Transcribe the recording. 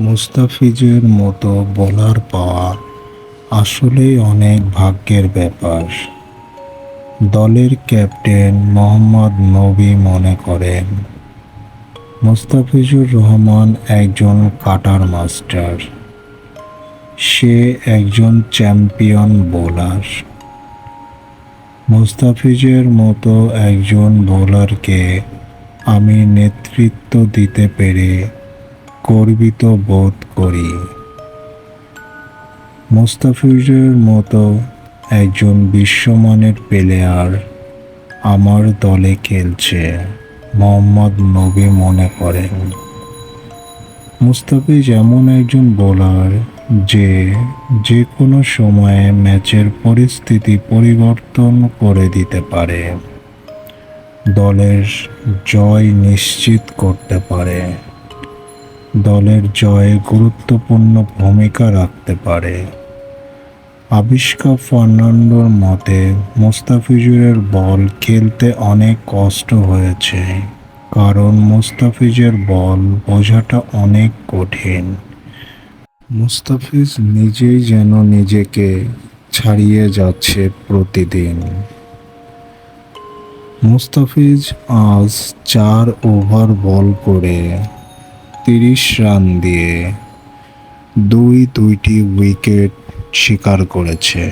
মুস্তাফিজের মতো বোলার পাওয়া আসলেই অনেক ভাগ্যের ব্যাপার। দলের ক্যাপ্টেন মোহাম্মদ নবী মনে করেন, মুস্তাফিজুর রহমান একজন কাটার মাস্টার। সে একজন চ্যাম্পিয়ন বোলার। মুস্তাফিজের মতো একজন বোলারকে আমি নেতৃত্ব দিতে পেরে গর্বিত বোধ করি। মুস্তাফিজের মতো একজন বিশ্বমানের প্লেয়ার আমার দলে খেলছে, মোহাম্মদ নবী মনে করেন। মুস্তাফিজ এমন একজন বোলার যে যে কোনো সময়ে ম্যাচের পরিস্থিতি পরিবর্তন করে দিতে পারে, দলের জয় নিশ্চিত করতে পারে। দলের জয়ে গুরুত্বপূর্ণ ভূমিকা রাখতে পারে। আবিষ্কার ফার্নান্ডোর মতে, মুস্তাফিজুরের বল খেলতে অনেক কষ্ট হয়েছে, কারণ মুস্তাফিজের বল বোঝাটা অনেক কঠিন। মুস্তাফিজ নিজেই যেন নিজেকে ছাড়িয়ে যাচ্ছে প্রতিদিন। মুস্তাফিজ আজ চার ওভার বল করে তিরিশ রান দিয়ে দুই দুইটি উইকেট শিকার করেছে।